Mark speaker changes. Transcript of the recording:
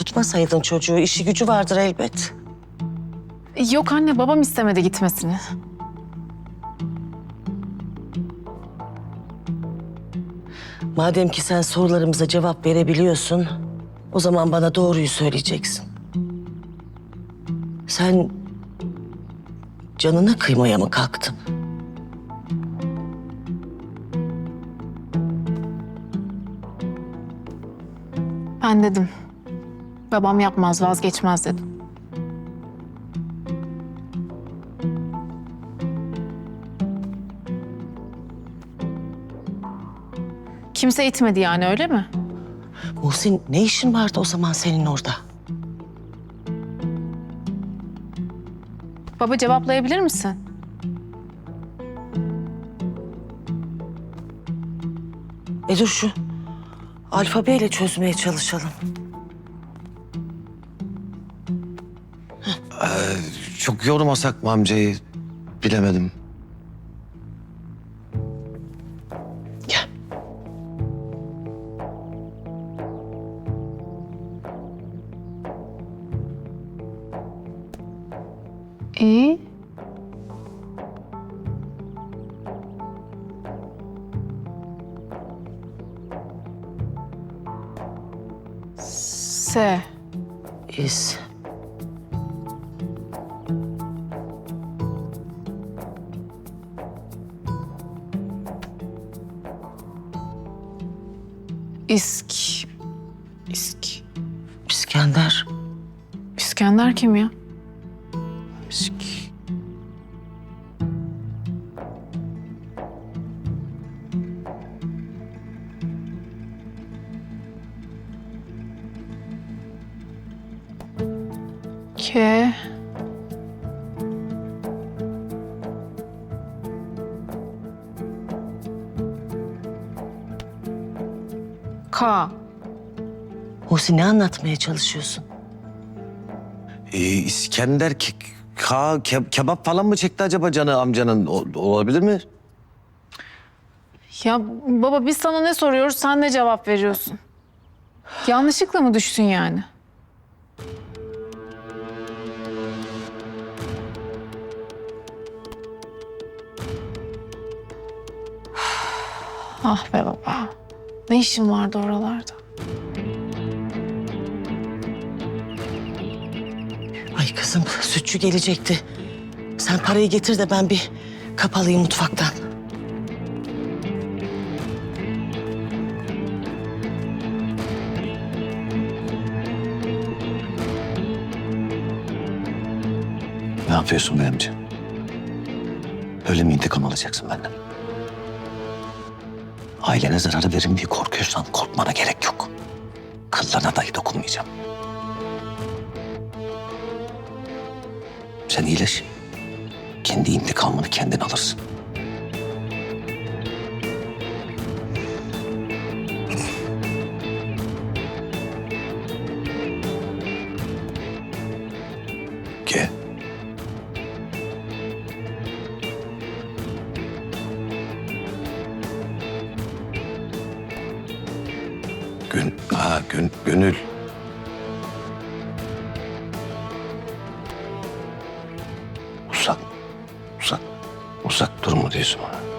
Speaker 1: Tutmasaydın çocuğu işi gücü vardır elbet.
Speaker 2: Yok anne babam istemedi gitmesini.
Speaker 1: Madem ki sen sorularımıza cevap verebiliyorsun, o zaman bana doğruyu söyleyeceksin. Sen canına kıymaya mı kalktın?
Speaker 2: Ben dedim. Babam yapmaz vazgeçmez dedim. Kimse itmedi yani öyle mi?
Speaker 1: Muhsin ne işin vardı o zaman senin orada?
Speaker 2: Baba cevaplayabilir misin?
Speaker 1: E dur şu alfabeyle çözmeye çalışalım.
Speaker 3: Çok yormasak mı amcayı? Bilemedim.
Speaker 1: Gel.
Speaker 2: İyi. S.
Speaker 1: İz.
Speaker 2: İsk. İsk.
Speaker 1: İskender.
Speaker 2: İskender kim ya? İsk. K. K.
Speaker 1: Muhsin ne anlatmaya çalışıyorsun?
Speaker 3: Ee, İskender ke ka ke- kebap falan mı çekti acaba canı amcanın? O- olabilir mi?
Speaker 2: Ya baba biz sana ne soruyoruz sen ne cevap veriyorsun? Yanlışlıkla mı düştün yani? Ah be baba. Ne işin vardı oralarda?
Speaker 1: Ay kızım sütçü gelecekti. Sen parayı getir de ben bir kapalıyım mutfaktan.
Speaker 3: Ne yapıyorsun be amca? Öyle mi intikam alacaksın benden? Ailene zarar veririm diye korkuyorsan korkmana gerek yok. Kıllarına dahi dokunmayacağım. Sen iyileş. Kendi intikamını kendin alırsın. Gün, ha, gün, gönül. Uzak, uzak, uzak dur mu diyorsun bana?